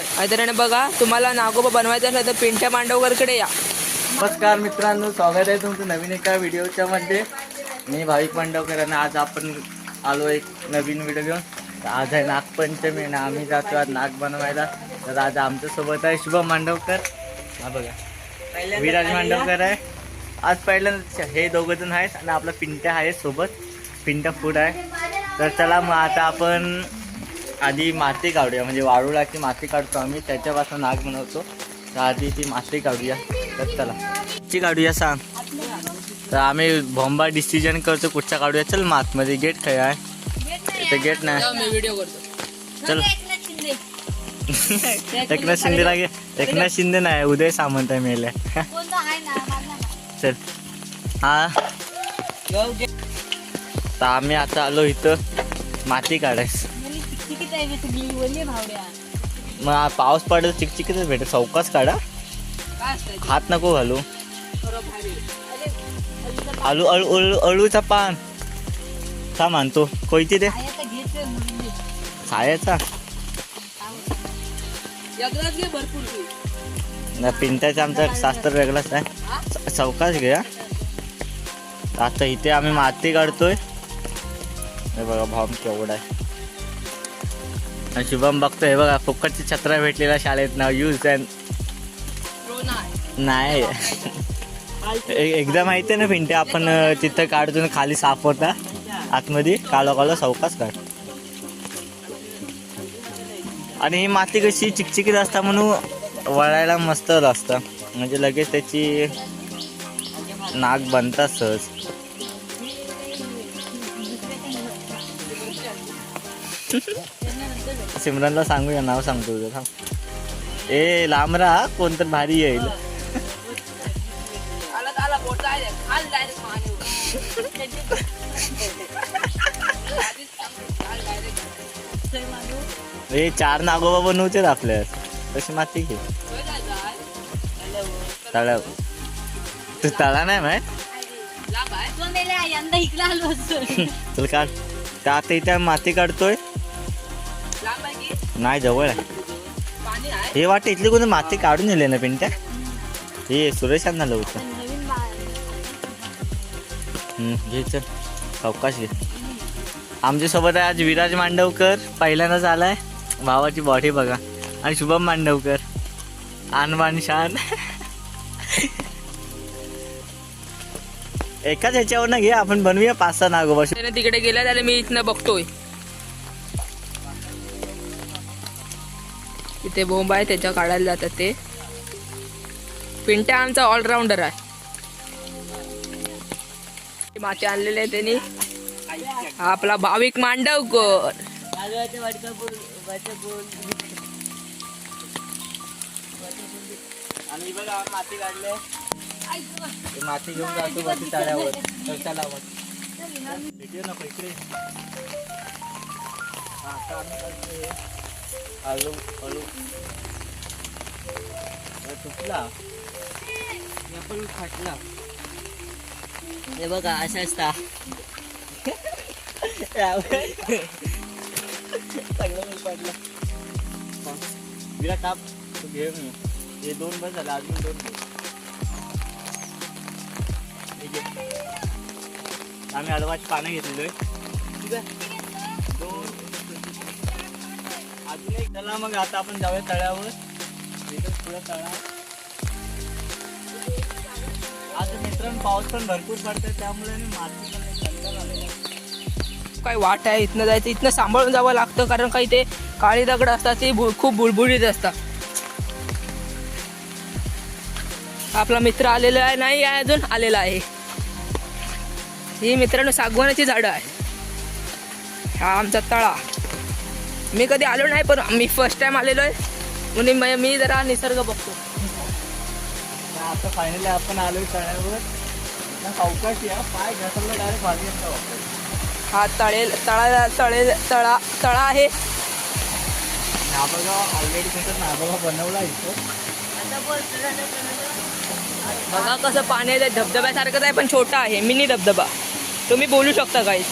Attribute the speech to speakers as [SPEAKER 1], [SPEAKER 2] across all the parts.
[SPEAKER 1] मैत्रिणी बघा तुम्हाला नागोबा बनवायचं असेल तर पिंट्या मांडवकरकडे या.
[SPEAKER 2] नमस्कार मित्रांनो स्वागत आहे तुमचं नवीन एका व्हिडिओच्या मध्ये. मी भाविक पांडवकर आणि आज आपण आलो एक नवीन व्हिडिओ. घेऊन तर आज आहे नागपंचमी आणि आम्ही जातो आज नाग बनवायला. तर आज आमच्यासोबत आहे शुभम मांडवकर. हा बघा. विराज मांडवकर आहे. आज पहिल्यांदा हे दोघं जण आहेत आणि आपला पिंट्या आहे सोबत. पिंट्या फूड आहे. तर चला मग आता आपण आधी माती काढूया म्हणजे वाळूलाची माती काढतो आम्ही त्याच्यापासून नाग बनवतो. तर आधी ती माती काढूया. तर चला. ची काढूया सांग. तर आम्ही बॉम्बा डिसिजन करतो कुठचा काढूया? चल मातमध्ये गेट काय आहे? ते गेट नाही.
[SPEAKER 1] मी व्हिडिओ करतो.
[SPEAKER 2] चल. एकनाथ शिंदेला गे एकनाथ शिंदे नाही उदय सामंत आहे मेले. चल. हा? तर आम्ही आता आलो इथं. माती काढायस मग पाऊस पडत चिकचिकीतच भेटेल. चौकाच काढा.
[SPEAKER 1] काय असतं
[SPEAKER 2] हात नको घालू.
[SPEAKER 1] खरं भारी.
[SPEAKER 2] आलू अळू अळू अळूचा पान. का मानतो? कोयती दे.
[SPEAKER 1] घे भरपूर घे.
[SPEAKER 2] ना पिंट्याचा आमचा शास्त्र वेगळाच आहे. चौकाच घ्या आता इथे आम्ही माती काढतोय. हे बघा भाम केवढा आहे. आणि शुभम बघतोय हे बघा फुकटची छत्रा भेटलेला शाळेत. नाव यूज अँड
[SPEAKER 1] नाही.
[SPEAKER 2] एकदा माहिती आहे ना पिंटे आपण तिथं काढतो ना खाली साफ होता आतमध्ये काळो काळो चौकाच काढ. आणि ही माती कशी चिकचिकीत असता म्हणून वळायला मस्त असतं. म्हणजे लगेच त्याची नाक बनतात सहज. सिमरनला सांगूया नाव सांगतो तुझं थांब. ए लांब राहा कोणतर भारी येईल. हे चार नागोबा बनवते आपल्या. तशी माती घे.
[SPEAKER 1] होय जायचं आहे.
[SPEAKER 2] तळा तू तळा नाही माहीत. चल काढ. आता इथे आम्ही माती काढतोय? नाही जवळ आहे. हे वाटतं इथली कोणी माती काढून नेले ना पिंट्या? हे सुरेश झालं होतं घे चल. अवकाश घे. आमच्यासोबत आहे आज विराज मांडवकर पहिल्यांदाच आलाय. भावाची बॉडी बघा. आणि शुभम मांडवकर. आणबान शान. एकाच ह्याच्यावर ना घे आपण बनवूया पाच सहा नागोबा.
[SPEAKER 1] तिकडे गेल्या त्याला मी इथनं बघतोय. इथे बोंब आहे त्याच्या काढायला जातात ते. पिंट्या आमचा ऑलराऊंडर आहे. माती आणलेले आहे त्यांनी. आपला भाविक मांडवकर.
[SPEAKER 2] आणि बघा माती काढले. माती घेऊन जातो वरती तळ्यावर. नको इकडे हा, आता आम्ही करतोय आलू आलू अरे तुटला? पण फाटला. हे बघा असं असता. चांगलं मी पडलं. विरा टाप तू घे मी. हे दोन बस झाले अजून दोन घे. आम्ही अडवाच पानं घेतलेलो आहे ठीक आहे? चला मग आता आपण जाऊया तळ्यावर. थोडं तळा आता मित्रांनो पाऊस पण भरपूर पडतोय त्यामुळे माती पण
[SPEAKER 1] काय वाट आहे? इथनं जायचं इथनं सांभाळून जावं लागतं कारण काही ते काळी दगड असतात ती भु- खूप बुळबुळीत असतात. आपला मित्र आलेला आहे नाही आहे अजून आलेला आहे. ही मित्रांनो सागवानाची झाडं आहे. हा आमचा तळा. मी कधी आलो नाही पण मी फर्स्ट टाइम आलेलो आहे. म्हणून मी- मी जरा निसर्ग बघतो.
[SPEAKER 2] आता फायनली आपण आलोय तळ्यावर. या पाय डायरेक्ट भाजी.
[SPEAKER 1] हा तळेल तळा तळेल तळा तळा आहे.
[SPEAKER 2] ऑलरेडी बनवला इथं.
[SPEAKER 1] बघा कसं पाणी आहे धबधब्यासारखंच आहे पण छोटा आहे मिनी धबधबा. तुम्ही बोलू शकता काही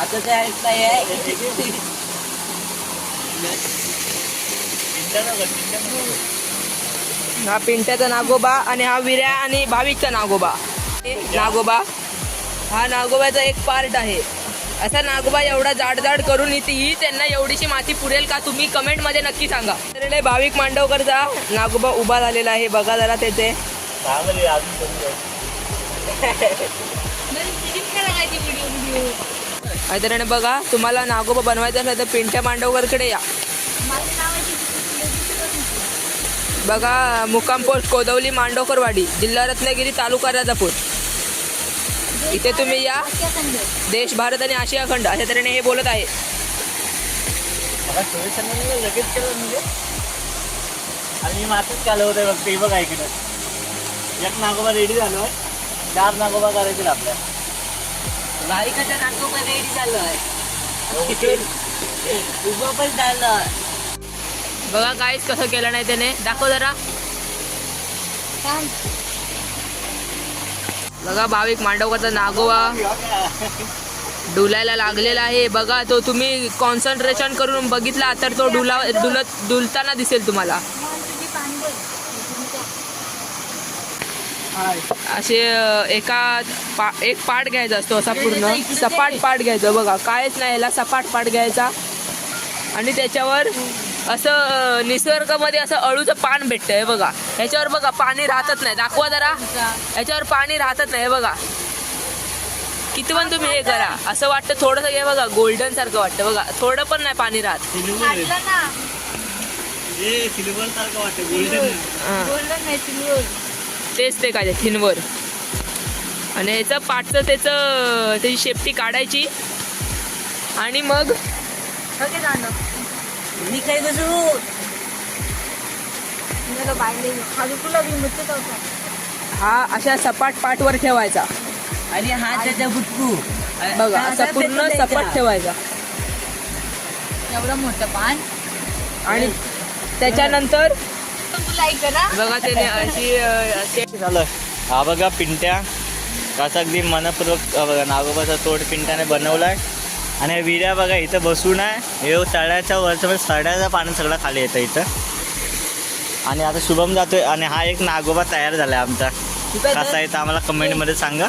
[SPEAKER 1] आता ते आहे? हा पिंट्याचा नागोबा आणि हा विर्या आणि भाविकचा नागोबा. हे नागोबा हा नागोबाचा एक पार्ट आहे. असा नागोबा एवढा जाड जाड करून ही ही त्यांना एवढीशी माती पुरेल का तुम्ही कमेंटमध्ये नक्की सांगा. तर भाविक मांडवकरचा नागोबा उभा झालेला आहे. बघा जरा त्याचे. तर बघा तुम्हाला नागोबा बनवायचा असेल तर पिंट्या मांडवकरकडे या. बघा मुक्काम पोस्ट कोदवली मांडवकरवाडी जिल्हा रत्नागिरी तालुका राजापूर. इथे तुम्ही या. देश भारत आणि आशिया खंड अशा तऱ्हेने हे बोलत आहे.
[SPEAKER 2] म्हणजे. आणि मातीच काल होत बघ ते बघ ऐकलं. एक नागोबा रेडी झालोय. चार नागोबा करायचे आपल्या.
[SPEAKER 3] भाविकाचा नागोबा रेडी झालोय. उभं पण झालं
[SPEAKER 1] बघा काहीच कसं केलं नाही त्याने. दाखव जरा. बघा भाविक मांडवकरचा नागोबा डुलायला लागलेला आहे. बघा तो तुम्ही कॉन्सन्ट्रेशन करून बघितला तर तो डुला डुलत डुलताना दिसेल तुम्हाला. असे एका पा एक पाठ घ्यायचा असतो असा पूर्ण. सपाट पाठ घ्यायचा बघा. कायच नाही याला सपाट पाठ घ्यायचा. आणि त्याच्यावर असं निसर्गामध्ये असं अळूचं पान भेटतंय बघा. ह्याच्यावर बघा पाणी राहतच नाही. दाखवा जरा. ह्याच्यावर पाणी राहतच नाही बघा. किती पण तुम्ही हे करा. असं वाटतं थोडंसं हे बघा गोल्डन सारखं वाटतं बघा. थोडं पण नाही पाणी राहत.
[SPEAKER 2] सिल्वर सारखं वाटतं गोल्डन.
[SPEAKER 1] हां. तेच ते काय थिनवर. आणि ह्याचं पाठचं त्याचं त्याची शेपटी काढायची. आणि मग?
[SPEAKER 3] मी काय
[SPEAKER 1] हा अशा सपाट पाठवर ठेवायचा.
[SPEAKER 3] आणि हा त्याचा बुटकू.
[SPEAKER 1] बघा असा पूर्ण सपाट ठेवायचा.
[SPEAKER 3] एवढं मोठं पान.
[SPEAKER 1] आणि त्याच्यानंतर? बघा त्याने अशी
[SPEAKER 2] झालं. हा बघा पिंट्या. कसा अगदी मनपूर्वक हा बघा नागोबाचा तोड पिंट्याने बनवलाय. आणि हा विड्या बघा इथं बसून आहे. हे तळ्याच्या वरचं म्हणजे सड्याचं पाणी सगळं खाली येतं इथं. आणि आता शुभम जातोय. आणि हा एक नागोबा तयार झालाय आमचा. कसा आहे तर आम्हाला कमेंटमध्ये सांगा.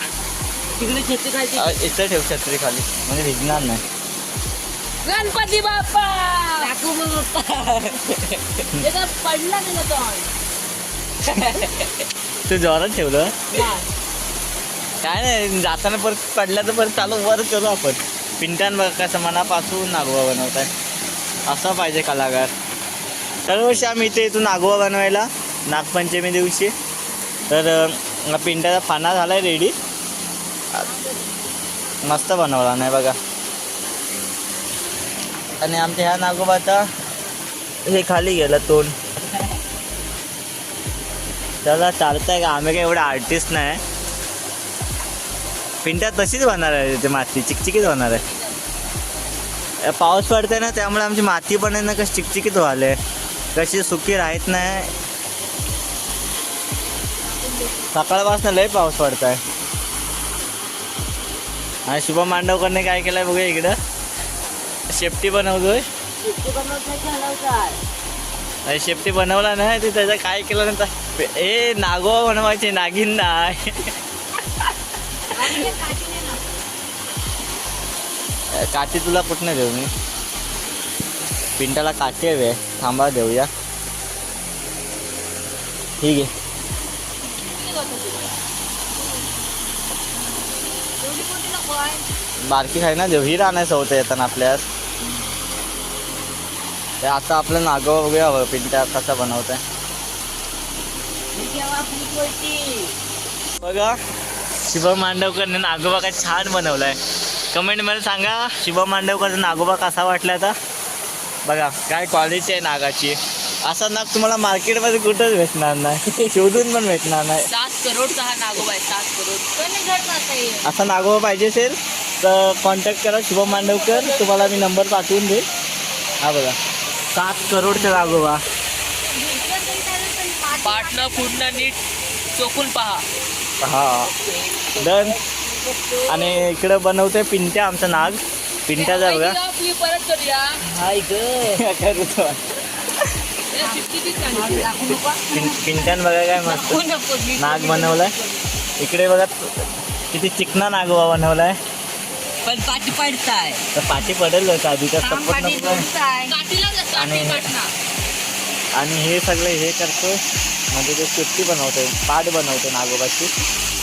[SPEAKER 3] तिकडे छत्री
[SPEAKER 2] इथं ठेव छत्री खाली. म्हणजे भिजणार नाही.
[SPEAKER 1] गणपती बाप्पा!
[SPEAKER 3] पडला तो
[SPEAKER 2] जोरात ठेवलं. काय नाही जाताना परत पडल्या तर परत चालू वर करू आपण. पिंट्यान बघा कसं मनापासून नागोबा बनवताय. असा पाहिजे कलाकार. दरवर्षी आम्ही इथे येतो नागोबा बनवायला नागपंचमी दिवशी. तर अं, पिंट्याचा पाना झाला आहे रेडी मस्त बनवला नाही बघा. आणि आमच्या ह्या नागोबाचा हे खाली गेलं तोंड. त्याला चालतंय का? आम्ही काय एवढं आर्टिस्ट नाही. पिंट्या तशीच होणार आहे ते माती. चिकचिकीत होणार आहे. पाऊस पडतोय ना त्यामुळे आमची माती पण आहे ना कशी चिकचिकीत व्हायले. कशी सुकी राहत नाही. सकाळपासून लय पाऊस पडत आहे आणि शुभम मांडवकरने काय केलंय बघूया इकडं. शेपटी बनवतोय. शेपटी बनवला ना ते त्याचं काय केलं नंतर? ए नागोबा बनवायचे नागिन नाही. काठी तुला कुठनं देऊ मी? पिंटाला काठी हवी आहे थांबा देऊया. ठीक आहे. बारकी खाय ना देऊ ही राहण्याचं होतं येताना आपल्यास. ते आता आपलं नागोबा बघूया पिंट्या कसा बनवत आहे बघा. शिवम मांडवकरने नागोबा काय छान बनवलाय. कमेंटमध्ये सांगा शिवम मांडवकरचा नागोबा कसा वाटला आता? बघा काय क्वालिटी आहे नागाची. असा नाग तुम्हाला मार्केटमध्ये कुठंच भेटणार नाही. शोधून पण भेटणार नाही.
[SPEAKER 1] सात करोडचा हा नागोबा आहे सात करोड.
[SPEAKER 2] असा नागोबा पाहिजे असेल तर कॉन्टॅक्ट करा शुभम मांडवकर. तुम्हाला मी नंबर पाठवून देईन हा बघा. सात करोडचा नागोबा.
[SPEAKER 1] पाटणं फुटणं नीट चोखून पहा.
[SPEAKER 2] हा. डन. आणि इकडं बनवतोय पिंट्या आमचा नाग. पिंटाचा बघा
[SPEAKER 1] आपली परत करूया.
[SPEAKER 3] हाय ग.
[SPEAKER 2] करू तो.
[SPEAKER 1] या चिटकीचीच सांगितली.
[SPEAKER 2] पिं- पिंट्यान बघा काय मस्त नाग बनवलाय. इकडे बघा किती चिकना नागोबा बनवलाय.
[SPEAKER 3] पण पाठी पडताय.
[SPEAKER 2] तर पाठी पडेल आधीचा सपोर्ट नको. काय.
[SPEAKER 1] काठीला जा, काठी
[SPEAKER 2] आणि-
[SPEAKER 1] काटणार.
[SPEAKER 2] आणि हे सगळं हे करतोय. म्हणजे ते सुट्टी बनवतोय पाट बनवतो नागोबाची.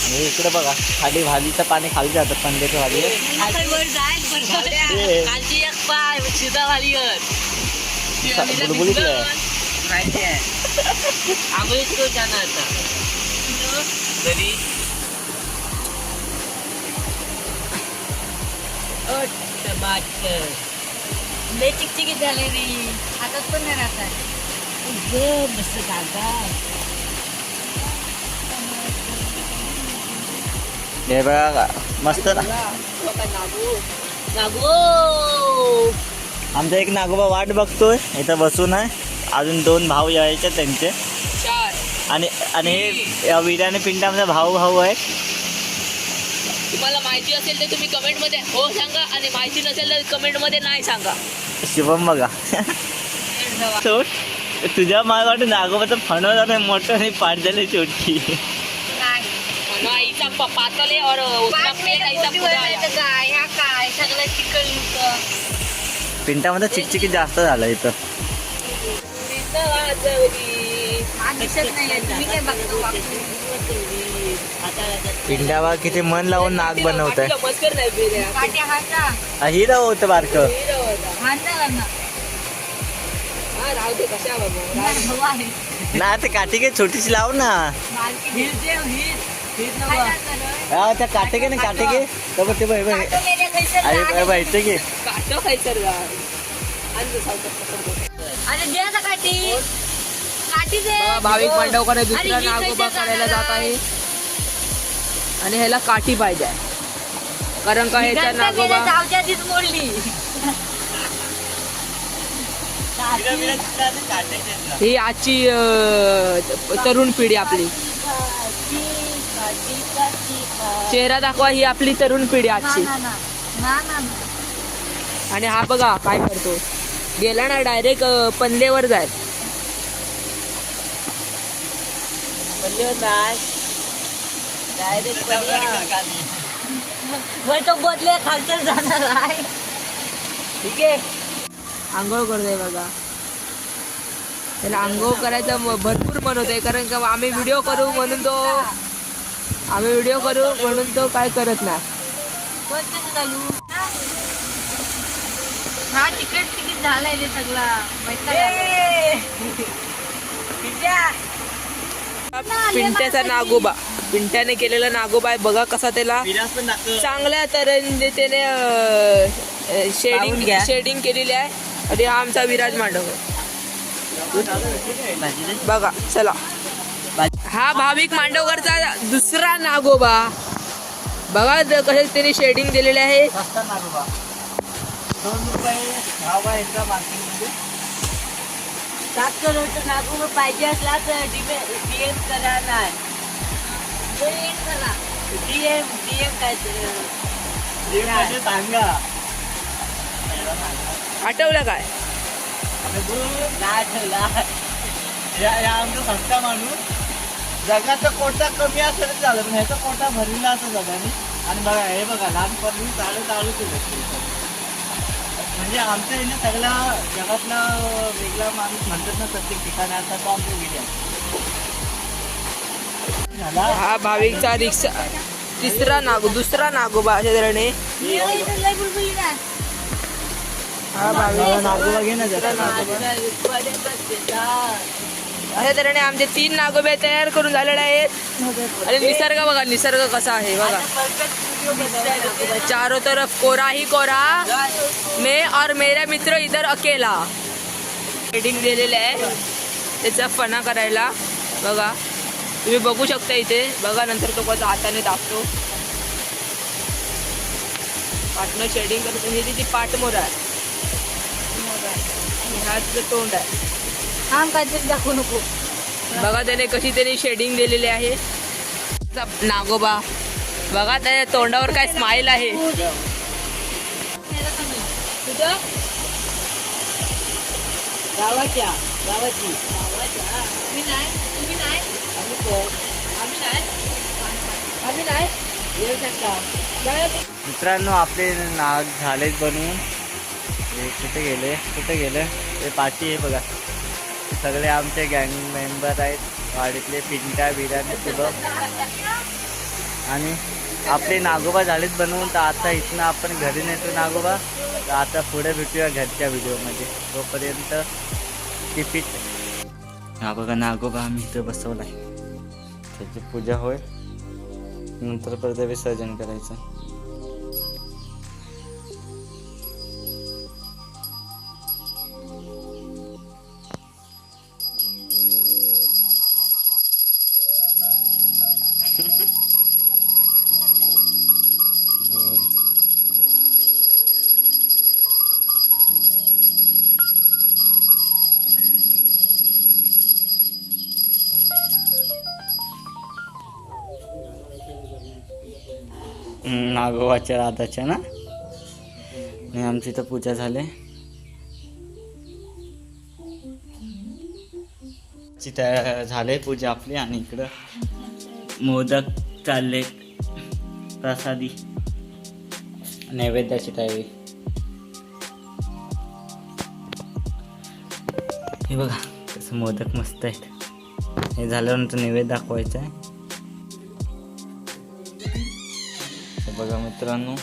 [SPEAKER 2] आणि इकडे बघा खाली भालीचं पाणी खाली जातं पंड्याच्या भाली
[SPEAKER 3] वर जाईल
[SPEAKER 2] ते-
[SPEAKER 3] खालची एक पाय शिधा वालीवर
[SPEAKER 2] बुलबुलीतलं आहे.
[SPEAKER 3] माहिती आहे. आंघोळीच करून जाणार आता. घरी. अट टमाटर. लय चिकचिकीत झाले रे हातात पण नाही राहतात ग मस्त दादा
[SPEAKER 2] हे बघा मस्त ना आमचा एक नागोबा वाट बघतोय. इथं बसून आहे. अजून दोन भाऊ यायचे त्यांचे. आणि आणि हे विरा आणि पिंटा आमचा भाऊ भाऊ आहे.
[SPEAKER 1] तुम्हाला माहिती असेल तर तुम्ही कमेंटमध्ये हो सांगा आणि माहिती नसेल तर कमेंटमध्ये नाही सांगा.
[SPEAKER 2] शिवम बघा. तुझ्या मला वाटतं नागोबाचं फणं झालं मोठं आणि पाठ झाले छोटी
[SPEAKER 1] ना आईचा प- पातळ और उसका पेट आईचा पुरा आया.
[SPEAKER 3] काय? हा काय? सगळं चिकन
[SPEAKER 2] पिंटामध्ये चिकचिकी जास्त झालं इथं.
[SPEAKER 3] नाही
[SPEAKER 2] पिंटावा किती मन लावून नाग बनवत आहे
[SPEAKER 1] नाही
[SPEAKER 3] हाता
[SPEAKER 2] ही बारकं.
[SPEAKER 1] हिरो होता.
[SPEAKER 3] हाता ना
[SPEAKER 2] ते काठी काय छोटीशी लाव ना. हा त्या काटे घे ना काटे घे तर बघ ते बघ. अरे घे.
[SPEAKER 1] काटं रे. आणि तो बघा, भाविक मांडवकर ही नागोबा करायला जात आहे. आणि ह्याला काठी पाहिजे. कारण का ह्याच्या नागोबा
[SPEAKER 3] मोडली
[SPEAKER 1] ही आजची तरुण पिढी आपली. चेहरा दाखवा ही आपली तरुण पिढी आजची. आणि हा बघा काय करतो. गेला ना डायरेक्ट पल्लेवर जाय
[SPEAKER 3] तो बदले खालचं जाणार आहे.
[SPEAKER 1] ठीक आहे? आंघोळ करतोय बघा. त्याला आंघोळ करायचं भरपूर मन होतंय कारण का आम्ही व्हिडिओ करू म्हणून तो आम्ही व्हिडिओ करू म्हणून तो काय करत नाही.
[SPEAKER 3] कोणतं चालू. हा तिकीट तिकीट झालाय रे सगळा.
[SPEAKER 1] पिंट्याचा नागोबा. पिंट्याने केलेला नागोबा आहे बघा कसा त्याला चांगल्या तऱ्हेने त्याने शेडिंग. शेडिंग केलेली आहे. आणि हा आमचा विराज मांडव. बघा चला. हा भाविक मांडवकरचा दुसरा नागोबा. बघा कसे त्याने शेडिंग दिलेले आहे.
[SPEAKER 3] पाहिजे असला तर डीएम करा नाही. डीएम करा. डीएम डीएम काय
[SPEAKER 2] सांगा.
[SPEAKER 1] आठवलं काय?
[SPEAKER 2] आमचा सस्ता माणूस जगाचा कोटा कमी असेल झालं पण ह्याचा कोटा भरलेला असं जगाने. आणि बघा हे बघा लहानपणी चालू चालू केलं. म्हणजे आमच्या इथे सगळा जगातला वेगळा माणूस म्हणतात ना प्रत्येक ठिकाणी आता तो आमचा झाला?
[SPEAKER 1] हा भाविकचा रिक्षा. तिसरा नागो दुसरा नागोबा अशा अशा तऱ्हेने आमचे तीन नागोबे तयार करून झालेले आहेत. आणि निसर्ग बघा निसर्ग कसा आहे बघा. चारो तरफ कोरा ही कोरा. मे और मेरा मित्र इधर अकेला. वेडिंग दिलेले आहे. त्याचा फना करायला बघा. तुम्ही बघू शकता इथे. बघा नंतर तो कसा हाताने दाबतो पाटणं शेडिंग करतो. ही तिची पाटमोर आहे. हा तिचं तोंड आहे.
[SPEAKER 3] थांब काहीतरी दाखवू नको.
[SPEAKER 1] बघा त्याने कशी त्याने शेडिंग दिलेली आहे. नागोबा बघा त्याच्या तोंडावर काय स्माइल आहे. तुझं
[SPEAKER 3] गावाच्या गावाची.
[SPEAKER 1] मी नाही तुम्ही नाही
[SPEAKER 3] आम्ही कोण
[SPEAKER 1] आम्ही नाही. आम्ही नाही
[SPEAKER 3] येऊ शकता
[SPEAKER 1] काय
[SPEAKER 2] मित्रांनो आपले नाग झालेत बनवून. हे कुठे गेले? कुठे गेले? ते पाठी आहे बघा. सगळे आमचे गँग मेंबर आहेत. वाडीतले पिंट्या बिर्याणी तुलं आणि आपले नागोबा झालेच बनवून. तर आता इथनं आपण घरी नेतो नागोबा. तर आता पुढे भेटूया घरच्या व्हिडिओमध्ये. तोपर्यंत टिपीट हा बघा नागोबा आम्ही इथं बसवलाय. त्याची पूजा होईल. नंतर परत विसर्जन करायचं. नागोबाच्या राधाच्या ना? आणि आमची इथं पूजा झाली. ची त्या झाले पूजा आपली आणि इकडं मोदक चालले प्रसादी नैवेद्याची तयारी. हे बघा कसं मोदक मस्त आहेत. हे झाल्यानंतर नैवेद्य दाखवायचं आहे. बघा मित्रांनो.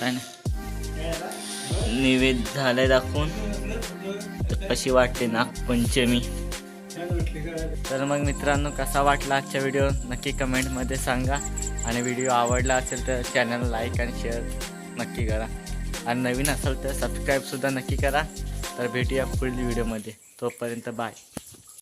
[SPEAKER 2] काय नाही. निवेद झालाय दाखवून. तर कशी वाटते नागपंचमी? तर मग मित्रांनो कसा वाटला आजचा व्हिडिओ नक्की कमेंटमध्ये सांगा. आणि व्हिडिओ आवडला असेल तर चॅनल लाईक आणि शेअर नक्की करा. आणि नवीन असेल तर सबस्क्राईबसुद्धा नक्की करा. तर भेटूया पुढील व्हिडिओमध्ये तोपर्यंत बाय